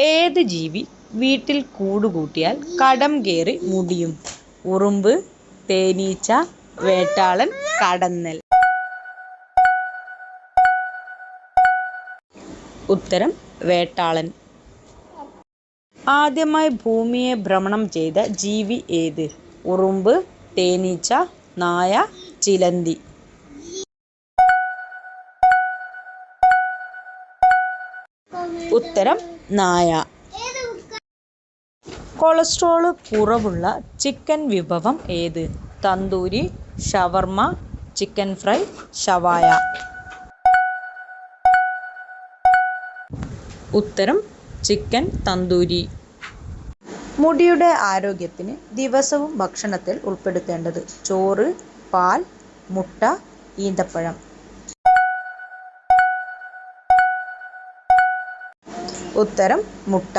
ഏത് ജീവി വീട്ടിൽ കൂടുകൂട്ടിയാൽ കടം കയറി മുടിയും? ഉറുമ്പ് തേനീച്ച വേട്ടാളൻ കടന്നൽ. ഉത്തരം വേട്ടാളൻ. ആദ്യമായി ഭൂമിയെ ഭ്രമണം ചെയ്ത ജീവി ഏത്? ഉറുമ്പ് തേനീച്ച നായ ചിലന്തി. ഉത്തരം നായ. കൊളസ്ട്രോൾ കുറവുള്ള ചിക്കൻ വിഭവം ഏത്? തന്തൂരി ഷവർമ ചിക്കൻ ഫ്രൈ ഷവായ. ഉത്തരം ചിക്കൻ തന്തൂരി. മുടിയുടെ ആരോഗ്യത്തിന് ദിവസവും ഭക്ഷണത്തിൽ ഉൾപ്പെടുത്തേണ്ടത് ചോറ് പാൽ മുട്ട ഈന്തപ്പഴം. ഉത്തരം മുട്ട.